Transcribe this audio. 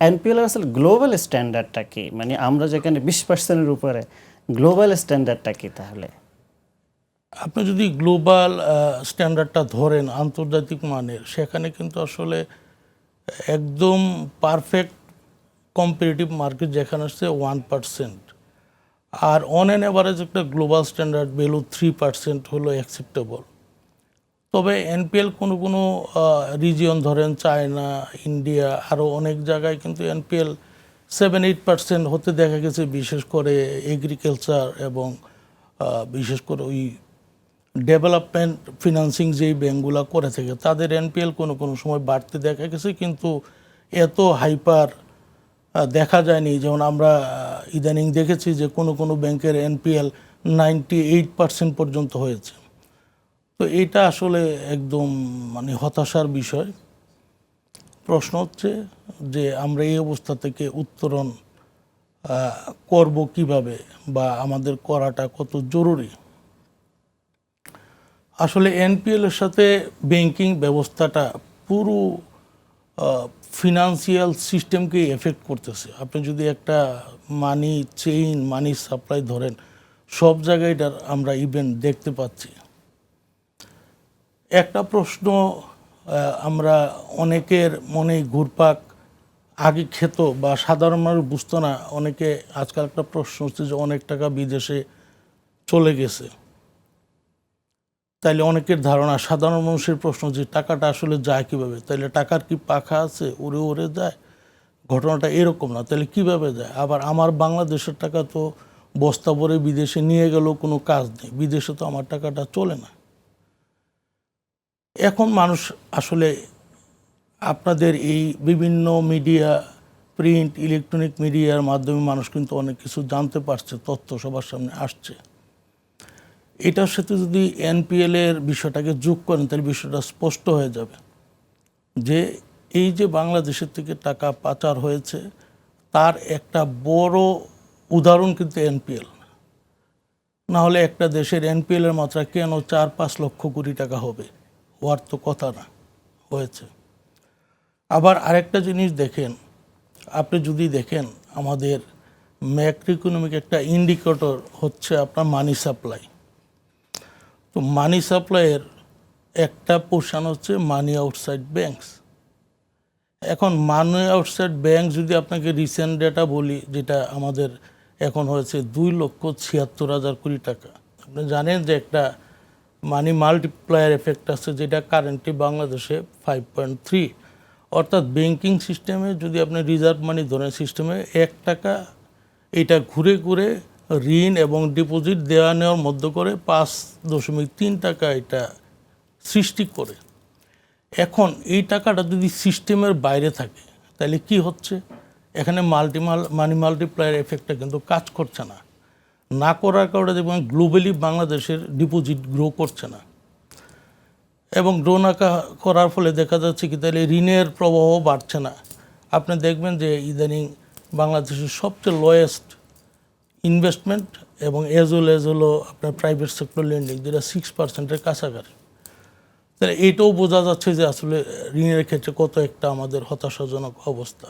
NPL এর আসলে global স্ট্যান্ডার্ডটা কি? মানে আমরা যেখানে বিশ পার্সেন্টের উপরে গ্লোবাল স্ট্যান্ডার্ডটা কি তাহলে? আপনি যদি গ্লোবাল স্ট্যান্ডার্ডটা ধরেন, আন্তর্জাতিক মানের, সেখানে কিন্তু আসলে একদম পারফেক্ট কম্পিটিটিভ মার্কেট যেখানে আসছে ওয়ান পার্সেন্ট আর অন অ্যান অ্যাভারেজ একটা global standard value three percent হলো অ্যাকসেপ্টেবল তবে এনপিএল কোনো কোনো রিজিয়ন ধরেন চায়না, ইন্ডিয়া আরও অনেক জায়গায় কিন্তু এনপিএল সেভেন এইট পার্সেন্ট হতে দেখা গেছে, বিশেষ করে এগ্রিকালচার এবং বিশেষ করে ওই ডেভেলপমেন্ট ফিনান্সিং যেই ব্যাঙ্কগুলো করে থাকে, তাদের এনপিএল কোনো কোনো সময় বাড়তে দেখা গেছে, কিন্তু এত হাইপার দেখা যায়নি। যেমন আমরা ইদানিং দেখেছি যে কোনো কোনো ব্যাংকের এনপিএল নাইনটি এইট পার্সেন্ট পর্যন্ত হয়েছে। তো এটা আসলে একদম মানে হতাশার বিষয়। প্রশ্ন হচ্ছে যে আমরা এই অবস্থা থেকে উত্তরণ করব কীভাবে বা আমাদের করাটা কত জরুরি? আসলে এনপিএল এর সাথে ব্যাংকিং ব্যবস্থাটা পুরো ফিনান্সিয়াল সিস্টেমকেই এফেক্ট করতেছে। আপনি যদি একটা মানি চেইন মানি সাপ্লাই ধরেন, সব জায়গায় এটার আমরা ইভেন্ট দেখতে পাচ্ছি। একটা প্রশ্ন আমরা অনেকের মনে ঘুরপাক, আগে খেত বা সাধারণ মানুষ বুঝতো না, অনেকে আজকাল একটা প্রশ্ন হচ্ছে যে অনেক টাকা বিদেশে চলে গেছে। তাইলে অনেকের ধারণা, সাধারণ মানুষের প্রশ্ন যে টাকাটা আসলে যায় কীভাবে? তাইলে টাকার কি পাখা আছে? উড়ে উড়ে যায়? ঘটনাটা এরকম না তাহলে কীভাবে যায়? আবার আমার বাংলাদেশের টাকা তো বস্তা ভরে বিদেশে নিয়ে গেলেও কোনো কাজ নেই। বিদেশে তো আমার টাকাটা চলে না। এখন মানুষ আসলে আপনাদের এই বিভিন্ন মিডিয়া, প্রিন্ট, ইলেকট্রনিক মিডিয়ার মাধ্যমে মানুষ কিন্তু অনেক কিছু জানতে পারছে, তথ্য সবার সামনে আসছে। এটার সাথে যদি এনপিএল এর বিষয়টাকে যোগ করেন, তাহলে বিষয়টা স্পষ্ট হয়ে যাবে যে এই যে বাংলাদেশের থেকে টাকা পাচার হয়েছে, তার একটা বড় উদাহরণ কিন্তু এনপিএল না হলে একটা দেশের এনপিএল এর মাত্রা কেন চার পাঁচ লক্ষ কোটি টাকা হবে? হওয়ার তো কথা না, হয়েছে। আবার আরেকটা জিনিস দেখেন, আপনি যদি দেখেন আমাদের ম্যাক্রো ইকোনমিক একটা ইন্ডিকেটর হচ্ছে আপনার মানি সাপ্লাই। তো মানি সাপ্লাইয়ের একটা পোর্শন হচ্ছে মানি আউটসাইড ব্যাংকস। এখন মানি আউটসাইড ব্যাংক যদি আপনাকে রিসেন্ট ডেটা বলি, যেটা আমাদের এখন হয়েছে দুই লক্ষ ছিয়াত্তর হাজার কোটি টাকা। আপনি জানেন যে একটা মানি মাল্টিপ্লায়ার এফেক্ট আছে, যেটা কারেন্টলি বাংলাদেশে ফাইভ পয়েন্ট থ্রি অর্থাৎ ব্যাংকিং সিস্টেমে যদি আপনি রিজার্ভ মানি ধরেন সিস্টেমে এক টাকা এটা ঘুরে ঘুরে ঋণ এবং ডিপোজিট দেওয়া নেওয়ার মধ্য করে পাঁচ দশমিক তিন টাকা এটা সৃষ্টি করে। এখন এই টাকাটা যদি সিস্টেমের বাইরে থাকে, তাহলে কি হচ্ছে? এখানে মাল্টিমাল মানি মাল্টিপ্লায়ার এফেক্টটা কিন্তু কাজ করছে না। না করার কারণে দেখবেন গ্লোবালি বাংলাদেশের ডিপোজিট গ্রো করছে না। এবং গ্রো না করার ফলে দেখা যাচ্ছে কি তাহলে ঋণের প্রবাহ বাড়ছে না। আপনি দেখবেন যে ইদানিং বাংলাদেশের সবচেয়ে লোয়েস্ট ইনভেস্টমেন্ট এবং এজ ওয়েল এজ হলো আপনার প্রাইভেট সেক্টর লেন্ডিং যেটা সিক্স পার্সেন্টের কাছাকাছি। তাহলে এটাও বোঝা যাচ্ছে যে আসলে ঋণের ক্ষেত্রে কত একটা আমাদের হতাশাজনক অবস্থা।